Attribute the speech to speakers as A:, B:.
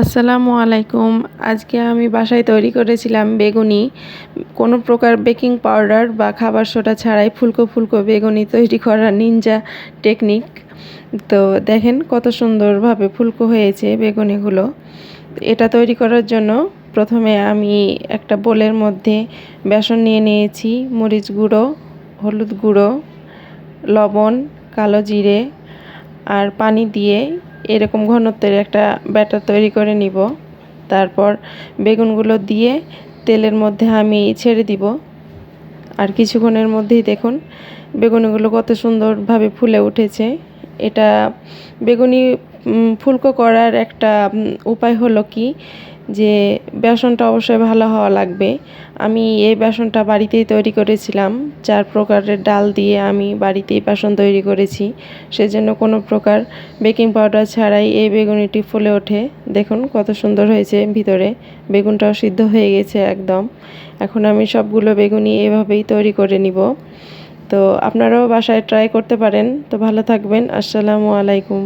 A: আসসালামু আলাইকুম। আজকে আমি বাসায় তৈরি করেছিলাম বেগুনি। কোনো প্রকার বেকিং পাউডার বা খাবার সোডা ছাড়াই ফুলকো ফুলকো বেগুনি তৈরি করা নিনজা টেকনিক। তো দেখেন কত সুন্দরভাবে ফুলকো হয়েছে বেগুনিগুলো। এটা তৈরি করার জন্য প্রথমে আমি একটা বোলের মধ্যে বেসন নিয়ে নিয়েছি, মরিচ গুঁড়ো, হলুদ গুঁড়ো, লবণ, কালো জিরে আর পানি দিয়ে এরকম ঘনত্বের একটা ব্যাটার তৈরি করে নিব। তারপর বেগুনগুলো দিয়ে তেলের মধ্যে আমি ছেড়ে দিব। আর কিছুক্ষণের মধ্যেই দেখুন, বেগুনগুলো কত সুন্দরভাবে ফুলে উঠেছে। এটা বেগুনি ফুলকো করার একটা উপায় হলো কি? যে বেসনটা অবশ্যই ভালো হওয়া লাগবে। আমি এই বেসনটা বাড়িতেই তৈরি করেছিলাম। চার প্রকারের ডাল দিয়ে আমি বাড়িতেই বেসন তৈরি করেছি। সেজন্য কোনো প্রকার বেকিং পাউডার ছাড়াই এই বেগুনিটি ফুলে ওঠে। দেখুন কত সুন্দর হয়েছে ভিতরে। বেগুনটাও সিদ্ধ হয়ে গেছে একদম। এখন আমি সবগুলো বেগুনি এভাবেই তৈরি করে নিব। তো আপনারাও বাসায় ট্রাই করতে পারেন। তো ভালো থাকবেন। আসসালামু আলাইকুম।